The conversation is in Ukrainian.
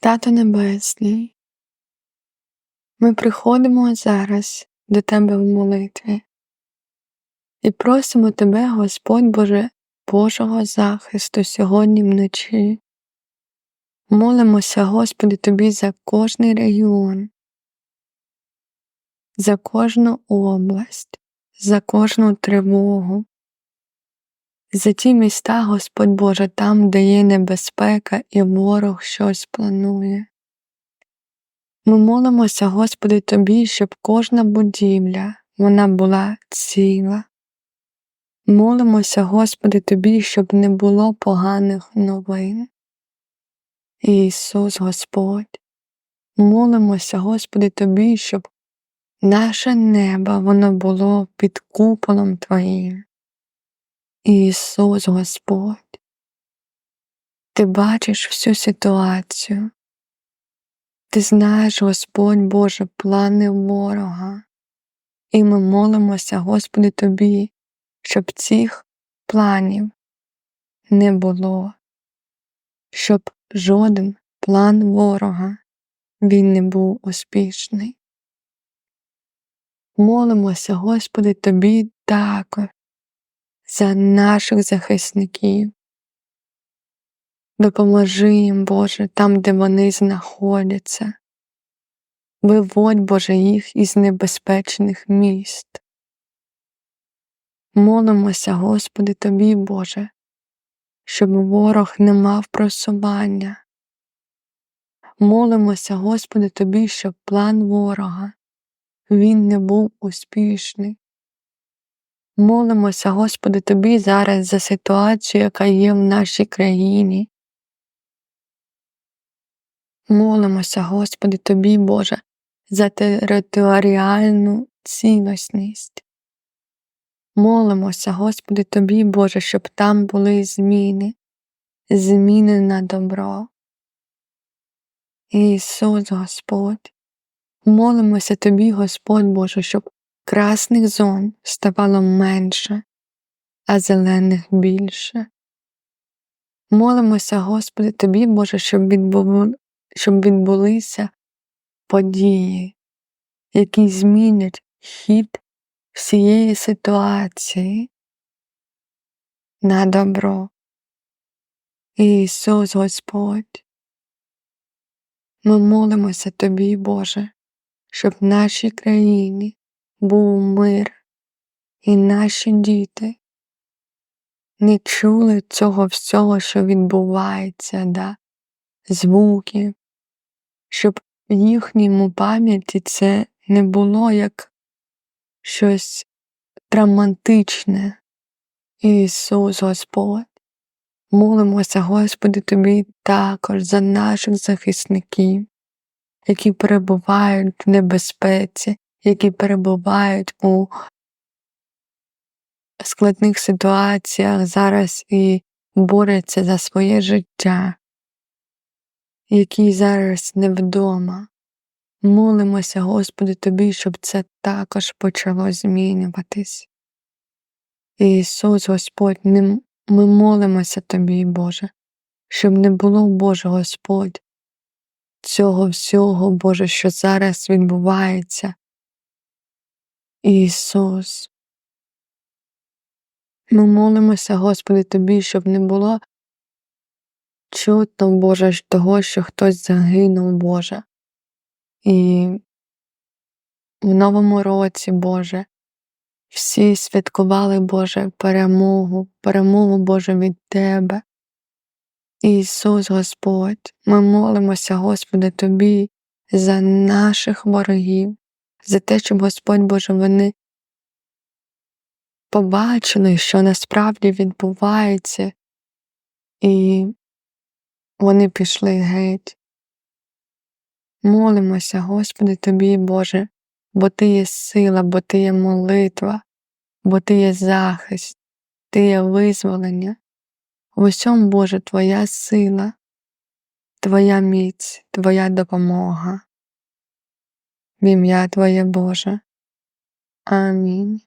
Тато Небесний, ми приходимо зараз до Тебе в молитві і просимо Тебе, Господь Боже, Божого захисту сьогодні вночі. Молимося, Господи, Тобі за кожний регіон, за кожну область, за кожну тривогу, за ті міста, Господь Боже, там, де є небезпека і ворог щось планує. Ми молимося, Господи, Тобі, щоб кожна будівля вона була ціла. Молимося, Господи, Тобі, щоб не було поганих новин. Ісус Господь, молимося, Господи, Тобі, щоб наше небо воно було під куполом Твоїм. Ісус Господь, Ти бачиш всю ситуацію. Ти знаєш, Господь Боже, плани ворога, і ми молимося, Господи, Тобі, щоб цих планів не було, щоб жоден план ворога він не був успішний. Молимося, Господи, Тобі також за наших захисників. Допоможи їм, Боже, там, де вони знаходяться. Виводь, Боже, їх із небезпечних міст. Молимося, Господи, Тобі, Боже, щоб ворог не мав просування. Молимося, Господи, Тобі, щоб план ворога він не був успішний. Молимося, Господи, Тобі зараз за ситуацію, яка є в нашій країні. Молимося, Господи, Тобі, Боже, за територіальну цінностність. Молимося, Господи, Тобі, Боже, щоб там були зміни, зміни на добро. Ісус Господь, молимося Тобі, Господь Боже, щоб красних зон ставало менше, а зелених більше. Молимося, Господи, Тобі, Боже, щоб відбув... щоб відбулися події, які змінять хід всієї ситуації на добро. Ісус Господь, ми молимося Тобі, Боже, щоб в нашій країні був мир, і наші діти не чули цього всього, що відбувається, да? звуки, щоб в їхньому пам'яті це не було як щось драматичне. Ісус Господь. Молимося, Господи, Тобі також за наших захисників, які перебувають в небезпеці, які перебувають у складних ситуаціях зараз і борються за своє життя, які зараз не вдома. Молимося, Господи, Тобі, щоб це також почало змінюватись. Ісус Господь, ми молимося Тобі, Боже, щоб не було, Боже Господь, цього всього, Боже, що зараз відбувається. Ісус. Ми молимося, Господи, Тобі, щоб не було чутно, Боже, того, що хтось загинув, Боже. І в новому році, Боже, всі святкували, Боже, перемогу, перемогу Боже від Тебе. Ісус Господь, ми молимося, Господи, Тобі за наших ворогів, за те, щоб Господь Боже, вони побачили, що насправді відбувається, і вони пішли геть. Молимося, Господи, Тобі, Боже, бо Ти є сила, бо Ти є молитва, бо Ти є захист, Ти є визволення. В усьому, Боже, Твоя сила, Твоя міць, Твоя допомога. В ім'я Твоє Боже. Амінь.